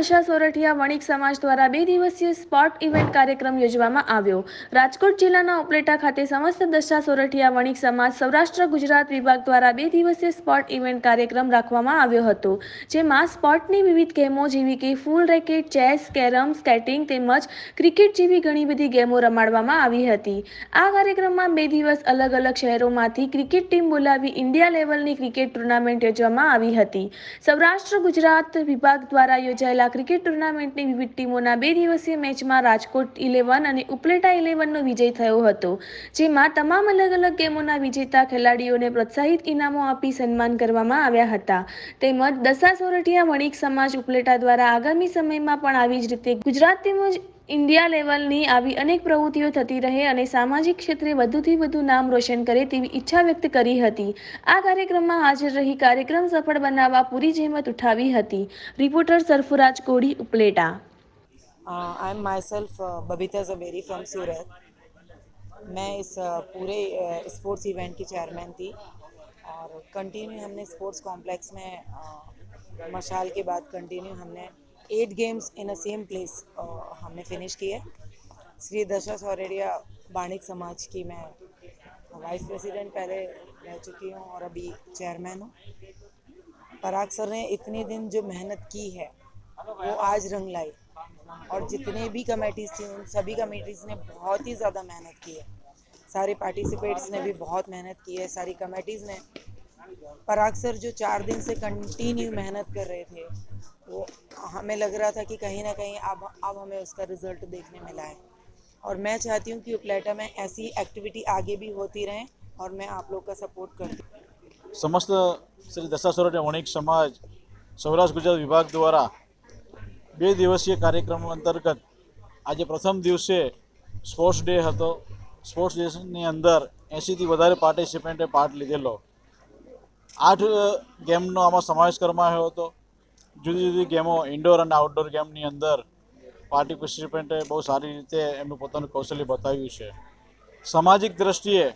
દશા સોરઠિયા વણિક સમાજ દ્વારા બે દિવસીય સ્પોર્ટ ઇવેન્ટ કાર્યક્રમ યોજવામાં આવ્યો. રાજકોટ જિલ્લાના ઉપલેટા ખાતે સમસ્ત દશા સોરઠિયા વણિક સમાજ સૌરાષ્ટ્ર ગુજરાત વિભાગ દ્વારા બે દિવસીય સ્પોર્ટ ઇવેન્ટ કાર્યક્રમ રાખવામાં આવ્યો હતો, જેમાં સ્પોર્ટની વિવિધ ગેમો જેવી કે ફૂલ રેકેટ, ચેસ, કેરમ, સ્કેટિંગ તેમજ ક્રિકેટ જેવી ઘણી બધી ગેમો રમાડવામાં આવી હતી. આ કાર્યક્રમમાં બે દિવસ અલગ અલગ શહેરોમાંથી ક્રિકેટ ટીમ બોલાવી ઇન્ડિયા લેવલની ક્રિકેટ ટુર્નામેન્ટ યોજવામાં આવી હતી. સૌરાષ્ટ્ર ગુજરાત વિભાગ દ્વારા યોજાયેલા ક્રિકેટ ટુર્નામેન્ટની વિવિધ ટીમોના બે દિવસીય મેચમાં રાજકોટ ઇલેવન અને ઉપલેટા ઇલેવનનો વિજય થયો હતો, જેમાં તમામ અલગ અલગ ગેમોના વિજેતા ખેલાડીઓને પ્રોત્સાહિત ઇનામો આપી સન્માન કરવામાં આવ્યા હતા. તેમજ દસા સોરઠિયા વણિક સમાજ ઉપલેટા દ્વારા આગામી સમયમાં પણ આવી જ રીતે ગુજરાત તેમજ ઇન્ડિયા લેવલની આવી અનેક પ્રવૃત્તિઓ થતી રહે અને સામાજિક ક્ષેત્રે વધુથી વધુ નામ રોશન કરે તેવી ઈચ્છા વ્યક્ત કરી હતી. આ કાર્યક્રમમાં હાજર રહી કાર્યક્રમ સફળ બનાવવા પૂરી જહેમત ઉઠાવી હતી. Reporter Sarfaraz Kodi Upleta. I am myself Babita Javeri from Surat. મેં પૂરે સ્પોર્ટ્સ स्पोर्ट्स इवेंट की चेयरमैन थी और कंटिन्यू हमने स्पोर्ट्स कॉम्प्लेक्स में मशाल के बाद eight games in a same place हमने फिनिश किए। श्री दशा सौरेरिया बाणिक समाज की मैं वाइस प्रेसिडेंट पहले रह चुकी हूँ और अभी चेयरमैन हूँ। पराग सर ने इतने दिन जो मेहनत की है, वो आज रंग लाई। और जितने भी कमेटीज़ थी, उन सभी कमेटीज़ ने बहुत ही ज़्यादा मेहनत की है। सारे पार्टिसिपेट्स ने भी बहुत मेहनत की है, सारी कमेटीज़ ने पराग सर जो चार दिन से कंटिन्यू मेहनत कर रहे थे वो हमें लग रहा था कि कहीं ना कहीं अब अब हमें उसका रिजल्ट देखने मिला है और मैं चाहती हूँ कि उपलेटा में ऐसी एक्टिविटी आगे भी होती रहें और मैं आप लोग का सपोर्ट करती हूँ સમસ્ત શ્રી દશા સોરઠિયા વણિક સમાજ સૌરાષ્ટ્ર ગુજરાત વિભાગ દ્વારા બે દિવસીય કાર્યક્રમ અંતર્ગત આજે પ્રથમ દિવસે સ્પોર્ટ્સ ડે હતો સ્પોર્ટ્સ ડેની અંદર એંશીથી વધારે પાર્ટિસિપન્ટે પાર્ટ લીધેલો આઠ ગેમનો આમાં સમાવેશ કરવામાં આવ્યો હતો. જુદી જુદી ગેમો ઇન્ડોર અને આઉટડોર ગેમની અંદર પાર્ટિસિપન્ટે બહુ સારી રીતે એમનું પોતાનું કૌશલ્ય બતાવ્યું છે. સામાજિક દ્રષ્ટિએ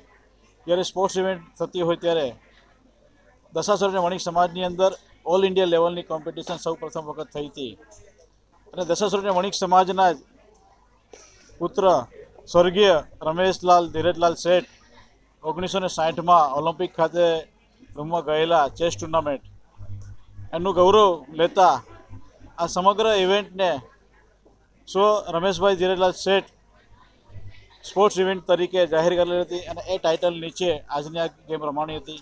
જ્યારે સ્પોર્ટ્સ ઇવેન્ટ થતી હોય ત્યારે દશાસર વણિક સમાજની અંદર ઓલ ઇન્ડિયા લેવલની કોમ્પિટિશન સૌ પ્રથમ વખત થઈ હતી. અને દશાસુર અને વણિક સમાજના જ પુત્ર સ્વર્ગીય રમેશલાલ ધીરજલાલ શેઠ ઓગણીસો ને સાઠમાં ઓલિમ્પિક ખાતે રમવા ગયેલા ચેસ ટુર્નામેન્ટ. એનું ગૌરવ લેતા આ સમગ્ર ઇવેન્ટને સ્વ રમેશભાઈ ધીરેલાલ શેઠ સ્પોર્ટ્સ ઇવેન્ટ તરીકે જાહેર કરેલી હતી અને એ ટાઇટલ નીચે આજની આ ગેમ રમાણી હતી.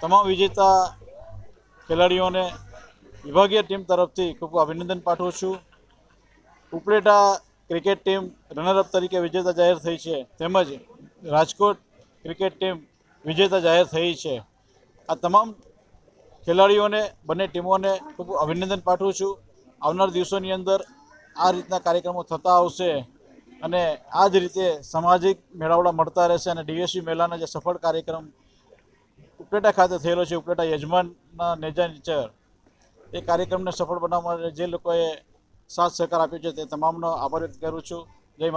તમામ વિજેતા ખેલાડીઓને વિભાગીય ટીમ તરફથી ખૂબ ખૂબ અભિનંદન પાઠવું છું. ઉપલેટા ક્રિકેટ ટીમ રનરઅપ તરીકે વિજેતા જાહેર થઈ છે. તેમજ રાજકોટ ક્રિકેટ ટીમ વિજેતા જાહેર થઈ છે. આ તમામ ખેલાડીઓને, બંને ટીમોને ખૂબ અભિનંદન પાઠવું છું. આવનાર દિવસોની અંદર આ રીતના કાર્યક્રમો થતા આવશે અને આ જ રીતે સામાજિક મેળાવડા મળતા રહેશે અને ડીએસસી મેળાના જે સફળ કાર્યક્રમ ઉપલેટા ખાતે થયેલો છે, ઉપલેટા યજમાનના નેજા નીચે એ કાર્યક્રમને સફળ બનાવવા માટે જે લોકોએ સાથ સહકાર આપ્યો છે તે તમામનો આભાર વ્યક્ત કરું છું.